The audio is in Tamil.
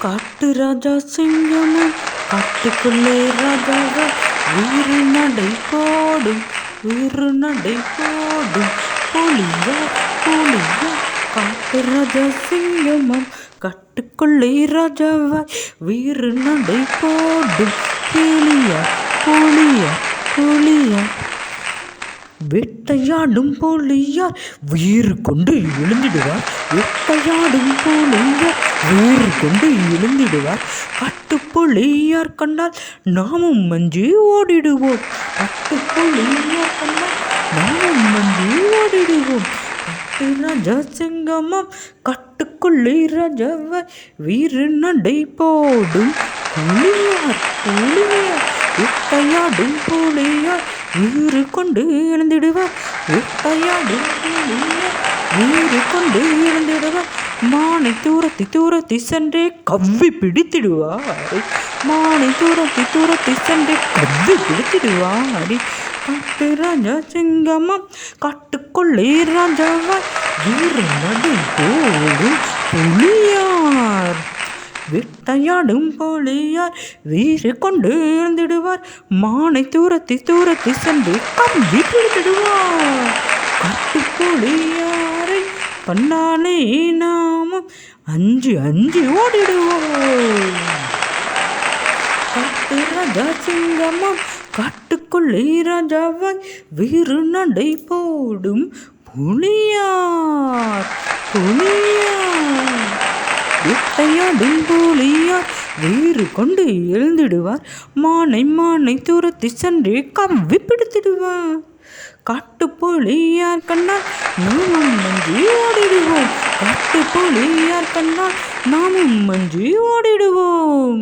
காட்டு ராஜா சிங்கமும் காட்டுக்குள்ளே ராஜாவ உயிர் நடை போடும் உயிர் நடை போடும். புலியா புலியா காட்டு ராஜா சிங்கமும் காட்டுக்குள்ளே ராஜாவாய் வீறு நடை போடும். புலியா புலியா புலியா வேட்டையாடும் போலியார் வீறு கொண்டு எழுந்திடுவார். வேட்டையாடும் போலியார் வீறு கொண்டு எழுந்திடுவார். கட்டுப்புள்ளியார் கண்டால் நாமும் மஞ்சி ஓடிடுவோம். கட்டுப்புள்ளியார் கண்டால் நாமும் மஞ்சி ஓடிடுவோம். கட்டு ராஜா சிங்கமம் கட்டுக்குள்ளே ராஜாவை வீர நடை போடும். புள்ளியார் புள்ளியார் வேட்டையாடும் புள்ளியார் வீறு கொண்டு எழுந்திடுவார் வேட்டையாடும் வீறு கொண்டு எழுந்திடுவார் மானை தூரத்தி தூரத்தி சென்றே கவ்வி பிடித்திடுவார் மானை தூரத்தி தூரத்தி சென்றே கவ்வி பிடித்திடுவார் காட்டு ராஜா சிங்கமம் காட்டுக்குள்ளே ராஜாவாய். வீறு நடை போடும் புலியார் வேட்டையாடும் போலியார் வீறு கொண்டு இருந்திடுவார். மானை தூரத்தி தூரத்தி சென்று கம்பி பிடித்திடுவார். போலியாரை கண்ணாலே நாமும் அஞ்சு அஞ்சு ஓடிடுவோம். கட்டு ராஜா சிங்கமம் காட்டுக்குள்ளே ராஜாவாய் வீறு நடை போடும் புனியார் புலியார் வேட்டையாடும் புலியார் வேறு கொண்டு எழுந்திடுவார். மானை மானை தூரத்தி சென்று கவ்வி பிடித்திடுவார் போலியார் கண்ணால் நாமும் மஞ்சி ஓடிடுவோம். காட்டுப்புலியார் கண்ணால் நாமும் மஞ்சி ஓடிடுவோம்.